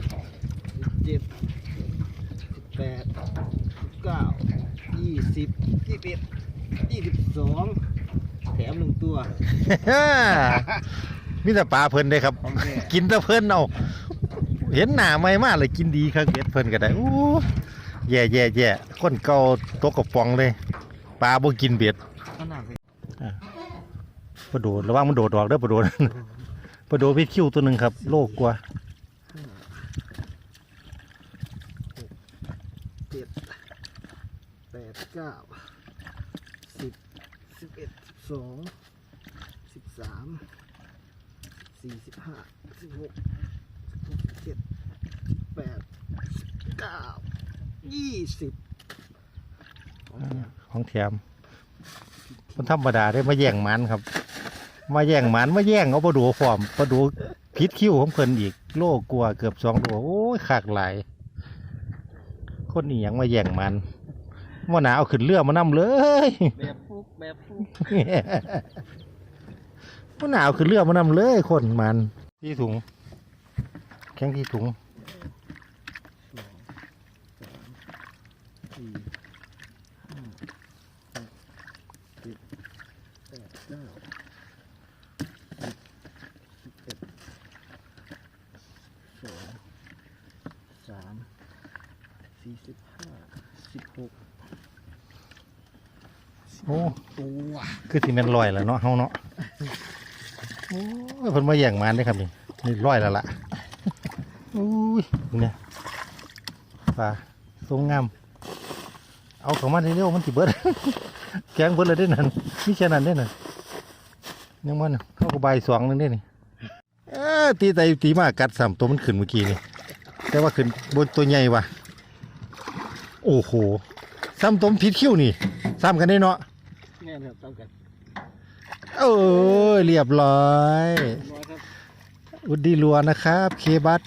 กสิบเจ็ดสิบแปดสิบเก้ายี่สิบยี่สิบเอ็ดยี่สิบสองแถมหนึ่งตัวมีแต่ปลาเพิ่นได้ครับ ของแท้ กินแต่เพิ่นเอาเห็นหน้าไม่มากเลยกินดีครับเบ็ดเพิ่นก็ได้อู้แย่แย่แย่คนเก่าตกกระป๋องเลยปลาบ่กินเบ็ดขนาดเลยปลาโดดระวังมันโดดออกเด้อปลาโดดปลาโดดพิษคิวตัวหนึ่งครับ โลกกว่า เจ็ดแปด เก้าสิบสิบเอ็ดสิบสองสิบสามสี่สิบห้าสิบหกสิบหกสิบเจ็ดสิบแปดสิบเก้ายี่สิบของแถมของแถมมันธรรมดาได้มาแย่งหมันครับ มาแย่งหมันมาแย่งเอาปลาโดูฟอมปลาโดูพิษคิ้วของเพิ่นอีก โลกกว่าเกือบสองโลโอ้ยขากหลายคนนี้ยังมาแย่งหมัน ว่าหนาเอาขึ้นเรือมานํเลยแบบฟุกแบบฟุกว่าหนาวขึ้นเรือมานํเลยคนมันที่ถุง แข้งที่ถุงสี่ห้าหกเจ็ดแปดเก้าสิบสิบเอ็ดสองสามสี่สิบห้าสิบหก โอ้ตัวคือที่มันลอยแล้วเนาะเฮาเนาะโอ้ยเพิ่นมาแย่งหมันได้ครับนี่นี่ลอยแล้วล่ะอุ้ยเนี่ยปลาทรงงาม เอาเข้ามาเร็วๆมันสิเบิดแกงเบิดเลยได้อนั่นมีแค่นั้นได้อนั่นยังมันเข้ากับใบายสองนึงได้อนี่เออตีไตตีมากัดสามตัวมันขึ้นเมื่อกี้นี่แต่ว่าขึ้นบนตัวใหญ่ว่ะโอ้โหซ้ำตัวมันผิดคิ้วนี่ซ้ำกันได้เนาะแน่นครับต้องกันเอ้ยเรียบร้อย ร้อยครับอุดดีลัวนะครับ เคบัต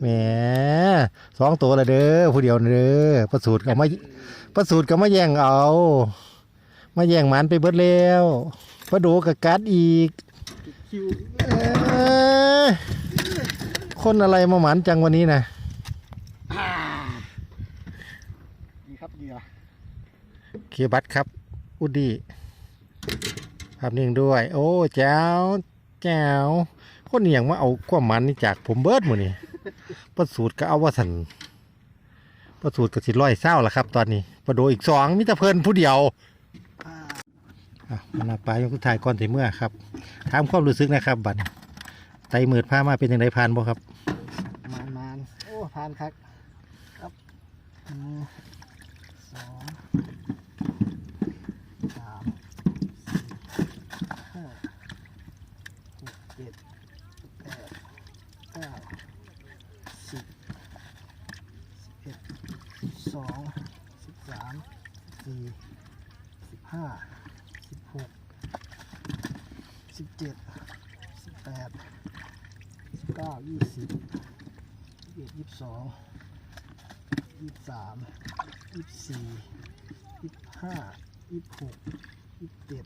แหมสองตัวละเด้อผู้เดียวน่ะเด้อประสูตรก็มาประสูตรก็มาแย่งเอา มาแย่งหมันไปเบิดแล้วประโดกับกัดอีก คิวเอ้ยคนอะไรมาหมันจังวันนี้นะอ่าดีครับดีอะ เคบัตครับ อุดดีภาพนิ่งด้วย โอ้แจ๋วแจ๋วคนเนียงมาเอาความมันนี่จากผมเบิร์ดหมดนี่ประสูตรก็เอาว่าสันประสูตรก็สิร้อยเศร้าละครับ ตอนนี้ประโดอีกสองมิตรเพลินผู้เดียวอ่าอะมันปลายกสุดท้ายก่อนถึเมื่อครับถามความรู้สึกนะครับ บัดนี้ไตมืดผ้ามาเป็นยังไงผ่านบ่ครับมานมานโอ้ทานครับครับหนึ่งสองสามสี่ห้าหกเจ็ดแปดเก้าสิบสิบเอ็ดสิบสองสิบสาม สี่สิบห้าสิบหกสิบเจ็ดสิบแปดสิบเก้ายี่สิบยี่สิบเอ็ดยี่สิบสองยี่สิบสามยี่สิบสี่ยี่สิบห้ายี่สิบหกยี่สิบเจ็ด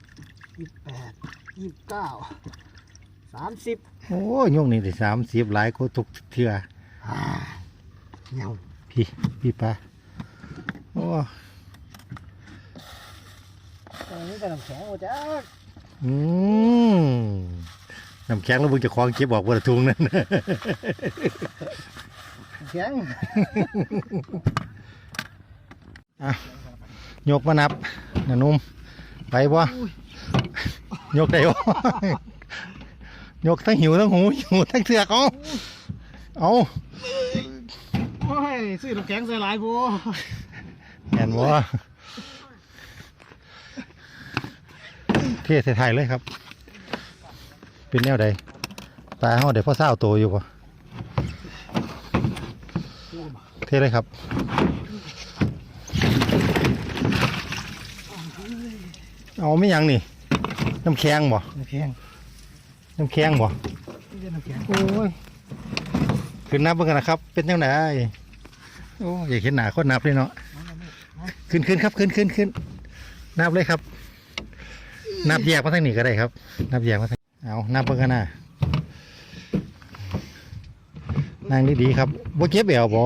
ยี่สิบแปดยี่สิบเก้าสามสิบโอ้ยยงนี่ได้สามสิบหลายก็ทุกเทืออ่าเงาพี่พี่ปลาโอ้ ตอนนี้กำลังแข็งโอ้จ้าอืมน้ำแข็งแล้วมึงจะคล้องเก็บบอกว่าถุงนั่น แข็งยกมานับนะนุ่มไปบ่ยกได้บ่ยกทั้งหิวทั้งหูหิวทั้งเสือกเอาเอาโอ้ยซื้อน้ำแข็งใส่หลายบัวแม่นบ่ ทใส่ไทยเลยครับ เป็นแนวใดปลาเฮาได้พ่อเศร้าโตอยู่บ่เทเลยครับเอาไม่ยังนี่น้ำแข็งบ่น้ำแข็งน้ำแข็งบ่นี่เป็นน้ำแข็งโอ้ยขึ้นนับเบิ่งกันนะครับ เป็นยังไงโอ้ยอยากเห็นหนาคนนับเลยเนาะขึ้นขึ้นครับขึ้นขึ้นขึ้นนับเลยครับ นับแยกมาทางนี้ก็ได้ครับ นับแยกมาทางเอานับเบิ่งกันนะนั่งดีๆครับบ่เจ็บแอวบ่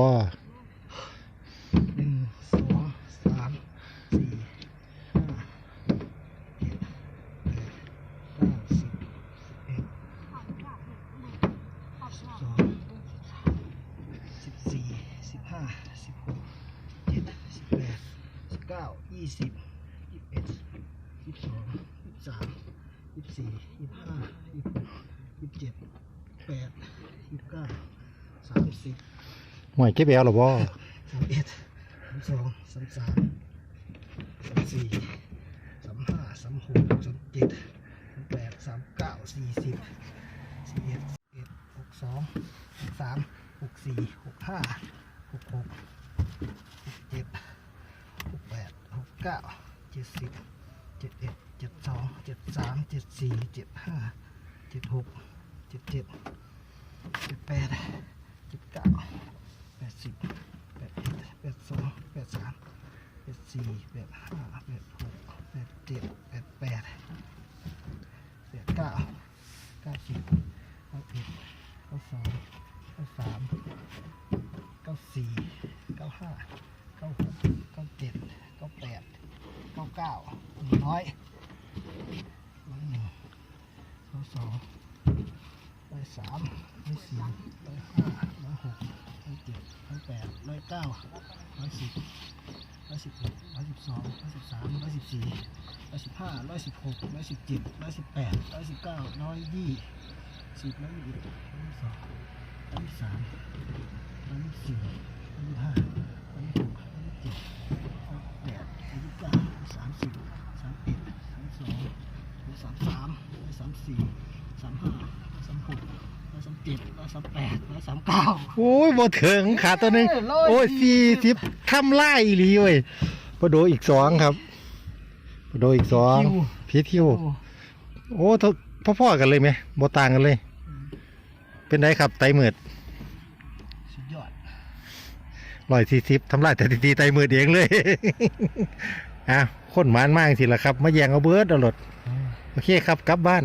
หนึ่งสองสามสี่ห้าเจ็ดแปดเก้าสิบสิบเอ็ดสิบสองสิบสี่สิบห้าสิบหกเจ็ดสิบแปดสิบเก้ายี่สิบยี่สิบเอ็ดยี่สิบสอง สิบสามยี่สิบสี่ยี่สิบห้ายี่สิบหกยี่สิบเจ็ดแปดยี่สิบเก้าสามสิบห่วยเจ็บแอวหรอบ่สามเอ็ดสามสองสามสามสามสี่สามห้าสามหกสามเจ็ดสามแปดสามเก้าสี่สิบสี่เอ็ดสิบเอ็ดหกสองหกสามหกสี่หกห้าหกหกหกเจ็ดหกแปดหกเก้าเจ็ดสิบเจ็ดเอ็ดเจ็ดสองเจ็ดสามเจ็ดสี่เจ็ดห้าเจ็ดหกเจ็ดเจ็ดเจ็ดแปดเจ็ดเก้าแปดสิบแปดเอ็ดแปดสองแปดสามแปดสี่แปดห้าแปดหกแปดเจ็ดแปดแปดแปดเก้าเก้าสิบเก้าเอ็ดเก้าสองเก้าสามเก้าสี่เก้าห้าเก้าหกเก้าเจ็ดเก้าแปดเก้าเก้าหนึ่งร้อยร้อยหนึ่งร้อย สองร้อยสามร้อยสี่ร้อยห้าร้อยหกร้อยเจ็ดร้อยแปดร้อยเก้าร้อยสิบร้อยสิบเอ็ดร้อยสิบสองร้อยสิบสามร้อยสิบสี่ร้อยสิบห้าร้อยสิบหกร้อยสิบเจ็ดร้อยสิบแปดร้อยสิบเก้าร้อยยี่สิบร้อยยี่สิบร้อยสองร้อยสามร้อยสี่ร้อยห้าร้อยหกร้อยเจ็ดร้อยแปดร้อยยี่สิบเก้าสามสิบสามเอ็ดสามสอง ร้อยสามสามร้อยสามสี่สามห้าร้อยสามหกร้อยสามเจ็ดร้อยสามแปดร้อยสามเก้า โอ้ยบ่ถึงขาตัวหนึงเอ้ยร้อย โอ้ยสี่สี่สิบทำไล่อีหลีเว้ยปลาโดอีกสองครับปลาโดอีกสองพีทิว โอ้โอ้ทพ่อๆกันเลยไหมบ่ต่างกันเลย เป็นไงครับไตมืดสุดยอดร้อยสี่สิบทำลายแต่ตีไตมืดเองเลย อะคนหมานมากสิละครับ มาแย่งเอาเบิร์ดเอารถ โอเคครับกลับบ้าน